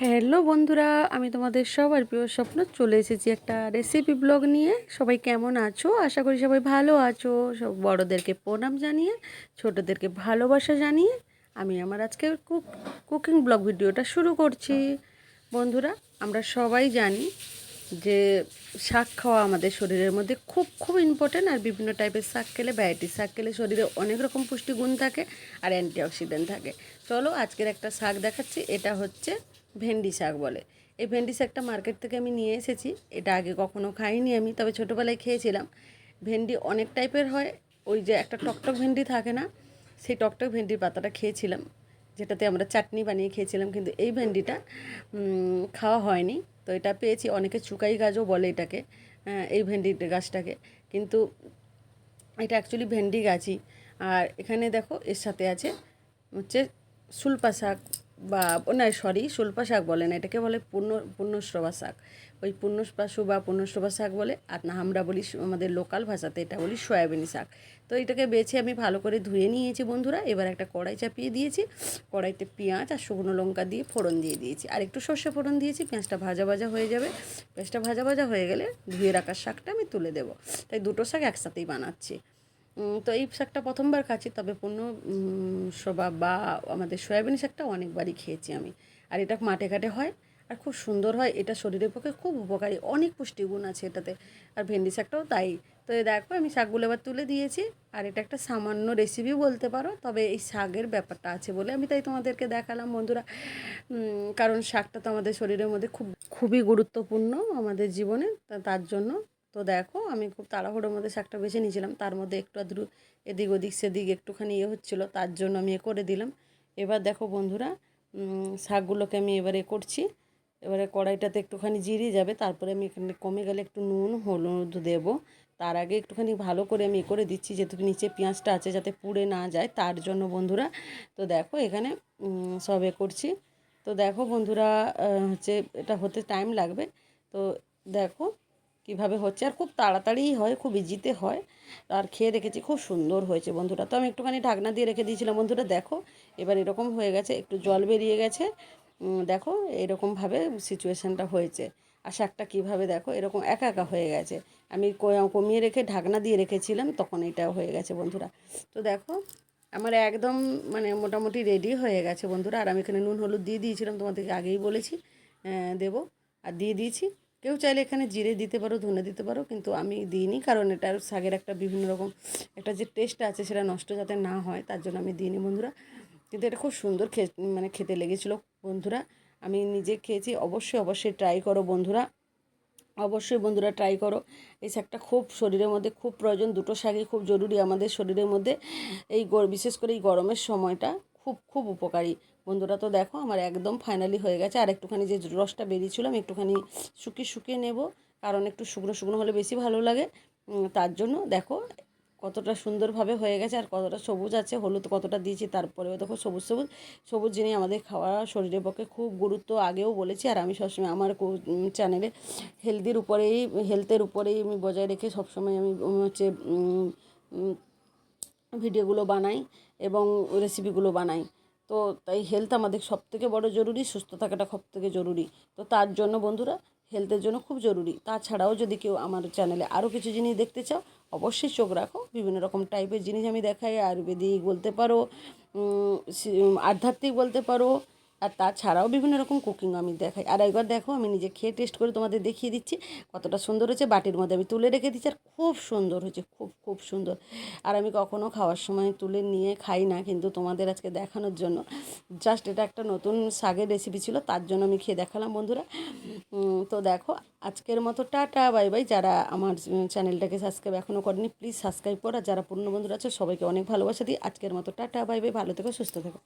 Hello বন্ধুরা, আমি তোমাদের সবার প্রিয় স্বপ্ন চলে এসেছি একটা রেসিপি ব্লগ নিয়ে। সবাই কেমন আছো? আশা করি সবাই ভালো আছো। সব বড়োদেরকে প্রণাম জানিয়ে, ছোটোদেরকে ভালোবাসা জানিয়ে আমি আমার আজকে কুক কুকিং ব্লগ ভিডিওটা শুরু করছি। বন্ধুরা, আমরা সবাই জানি যে শাক খাওয়া আমাদের শরীরের মধ্যে খুব খুব ইম্পর্টেন্ট আর বিভিন্ন টাইপের শাক খেলে ভ্যারাইটি শাক খেলে শরীরে অনেক রকম পুষ্টিগুণ থাকে আর অ্যান্টিঅক্সিডেন্ট থাকে। চলো আজকের একটা শাক দেখাচ্ছি, এটা হচ্ছে ভেন্ডি শাক বলে। এই ভেন্ডি শাকটা মার্কেট থেকে আমি নিয়ে এসেছি। এটা আগে কখনো খাইনি আমি, তবে ছোটোবেলায় খেয়েছিলাম। ভেন্ডি অনেক টাইপের হয়, ওই যে একটা টকটক ভেন্ডি থাকে না, সেই টকটক ভেন্ডির পাতাটা খেয়েছিলাম, যেটাতে আমরা চাটনি বানিয়ে খেয়েছিলাম, কিন্তু এই ভেন্ডিটা খাওয়া হয়নি। তো এটা পেয়েছি, অনেকে চুকাই গাছও বলে এটাকে এই ভেন্ডি গাছটাকে। কিন্তু এটা অ্যাকচুয়ালি ভেন্ডি গাছই। আর এখানে দেখো, এর সাথে আছে হচ্ছে সুলপা শাক বা না সরি শুল্পা শাক বলে না, এটাকে বলে পূর্ণ পূর্ণশ্রবা শাক। ওই পূর্ণশ্বাসু বা পূর্ণশ্রবা শাক বলে, আর না, আমরা বলি আমাদের লোকাল ভাষাতে এটা বলি সয়াবিনী শাক। তো এটাকে বেছে আমি ভালো করে ধুয়ে নিয়েছি বন্ধুরা, এবার একটা কড়াই চাপিয়ে দিয়েছি। কড়াইতে পেঁয়াজ আর শুকনো লঙ্কা দিয়ে ফোড়ন দিয়ে দিয়েছি। আর একটু সর্ষে ফোড়ন দিয়েছি, পেঁয়াজটা ভাজা ভাজা হয়ে যাবে। পেঁয়াজটা ভাজা ভাজা হয়ে গেলে ধুয়ে রাখার শাকটা আমি তুলে দেবো। তাই দুটো শাক একসাথেই বানাচ্ছি। তো এই শাকটা প্রথমবার খাচ্ছি, তবে পূর্ণ শোভা বা আমাদের সয়াবিন শাকটা অনেকবারই খেয়েছি আমি। আর এটা মাঠে ঘাটে হয়, আর খুব সুন্দর হয়, এটা শরীরের পক্ষে খুব উপকারী, অনেক পুষ্টিগুণ আছে এটাতে, আর ভেন্ডি শাকটাও তাই। তো দেখো, আমি শাকগুলো এবার তুলে দিয়েছি, আর এটা একটা সামান্য রেসিপি বলতে পারো, তবে এই শাকের ব্যাপারটা আছে বলে আমি তাই তোমাদেরকে দেখালাম বন্ধুরা। কারণ শাকটা তো আমাদের শরীরের মধ্যে খুব, খুবই গুরুত্বপূর্ণ আমাদের জীবনে তার জন্য। তো দেখো, আমি খুব তাড়াহুড়োর মধ্যে শাকটা বেছে নিয়েছিলাম। তার মধ্যে একটু আধটু এদিক ওদিক সেদিক একটুখানি ইয়ে হচ্ছিল, তার জন্য আমি এ করে দিলাম। এবার দেখো বন্ধুরা শাকগুলোকে আমি এবারে করছি। এবারে কড়াইটাতে একটুখানি জিরিয়ে যাবে, তারপরে আমি এখানে কমে গেলে একটু নুন, হলুদ দেবো। তার আগে একটুখানি ভালো করে আমি করে দিচ্ছি, যেহেতু নিচে পেঁয়াজটা আছে যাতে পুড়ে না যায়, তার জন্য বন্ধুরা, তো দেখো এখানে সব এ করছি। তো দেখো বন্ধুরা হচ্ছে এটা হতে টাইম লাগবে। তো দেখো কীভাবে হচ্ছে? আর খুব তাড়াতাড়িই হয়, খুব ইজিতে হয়। আর খেয়ে রেখেছি খুব সুন্দর হয়েছে বন্ধুরা তো আমি একটুখানি ঢাকনা দিয়ে রেখে দিয়েছিলাম বন্ধুরা দেখো। এবার এরকম হয়ে গেছে, একটু জল বেরিয়ে গেছে। দেখো এরকমভাবে সিচুয়েশানটা হয়েছে। আর শাকটা কীভাবে দেখো, এরকম একা একা হয়ে গেছে। আমি কমিয়ে রেখে ঢাকনা দিয়ে রেখেছিলাম, তখন এটা হয়ে গেছে বন্ধুরা। তো দেখো, আমার একদম মানে মোটামুটি রেডি হয়ে গেছে বন্ধুরা। আর আমি এখানে নুন, হলুদ দিয়ে দিয়েছিলাম, তোমাদেরকে আগেই বলেছি। দেবো। আর দিয়ে দিয়েছি। কেউ চাইলে এখানে জিরে দিতে পারো, ধনে দিতে পারো, কিন্তু আমি দিইনি কারণ এটার শাকের একটা বিভিন্ন রকম একটা যে টেস্ট আছে সেটা নষ্ট যাতে না হয়, তার জন্য আমি দিইনি বন্ধুরা। কিন্তু এটা খুব সুন্দর খে মানে খেতে লেগেছিলো বন্ধুরা। আমি নিজে খেয়েছি, অবশ্যই অবশ্যই ট্রাই করো বন্ধুরা। অবশ্যই বন্ধুরা ট্রাই করো। এই শাকটা খুব শরীরের মধ্যে খুব প্রয়োজন, দুটো শাকই খুব জরুরি আমাদের শরীরের মধ্যে। এই বিশেষ করে এই গরমের সময়টা। খুব খুব উপকারী। বন্ধুরা, তো দেখো আমার একদম ফাইনালি হয়ে গেছে। আর একটুখানি যে রসটা বেরিয়েছিল, আমি একটুখানি শুকিয়ে শুকিয়ে নেব। কারণ একটু শুকনো শুকনো হলে বেশি ভালো লাগে। তার জন্য দেখো কতটা সুন্দরভাবে হয়ে গেছে আর কতটা সবুজ আছে। হলুদ কতটা দিয়েছি, তারপরেও দেখো সবুজ সবুজ। সবুজ জিনিস আমাদের খাওয়া শরীরের পক্ষে খুব গুরুত্ব আগেও বলেছি। আর আমি সবসময় আমার চ্যানেলে হেলদির উপরেই হেলথের উপরেই আমি বজায় রেখে সবসময় আমি হচ্ছে ভিডিওগুলো বানাই এবং রেসিপিগুলো বানাই। তো তাই হেলথ আমাদের সব থেকে বড় জরুরি, সুস্থ থাকাটা সব থেকে জরুরি। তো তার জন্য বন্ধুরা হেলথের জন্য খুব জরুরি। তাছাড়াও যদি কেউ আমার চ্যানেলে আরও কিছু জিনিস দেখতে চাও, অবশ্যই চোখ রাখো। বিভিন্ন রকম টাইপের জিনিস আমি দেখাই, আয়ুর্বেদিক বলতে পারো আধ্যাত্মিক বলতে পারো আর তাছাড়াও বিভিন্ন রকম কুকিং আমি দেখাই। আর একবার দেখো, আমি নিজে খেয়ে টেস্ট করে তোমাদের দেখিয়ে দিচ্ছি কতটা সুন্দর হয়েছে। বাটির মধ্যে আমি তুলে রেখে দিচ্ছি আর খুব সুন্দর হয়েছে, খুব খুব সুন্দর। আর আমি কখনও খাওয়ার সময় তুলে নিয়ে খাই না কিন্তু তোমাদের আজকে দেখানোর জন্য। জাস্ট এটা একটা নতুন শাগের রেসিপি ছিল, তার জন্য আমি খেয়ে দেখালাম বন্ধুরা। তো দেখো, আজকের মতো টাটা বাই বাই যারা আমার চ্যানেলটাকে সাবস্ক্রাইব এখনও করেনি প্লিজ সাবস্ক্রাইব করো। যারা পূর্ণ বন্ধুরা আছে, সবাইকে অনেক ভালোবাসা দিই। আজকের মতো টাটা বাই বাই ভালো থেকো, সুস্থ থেকো।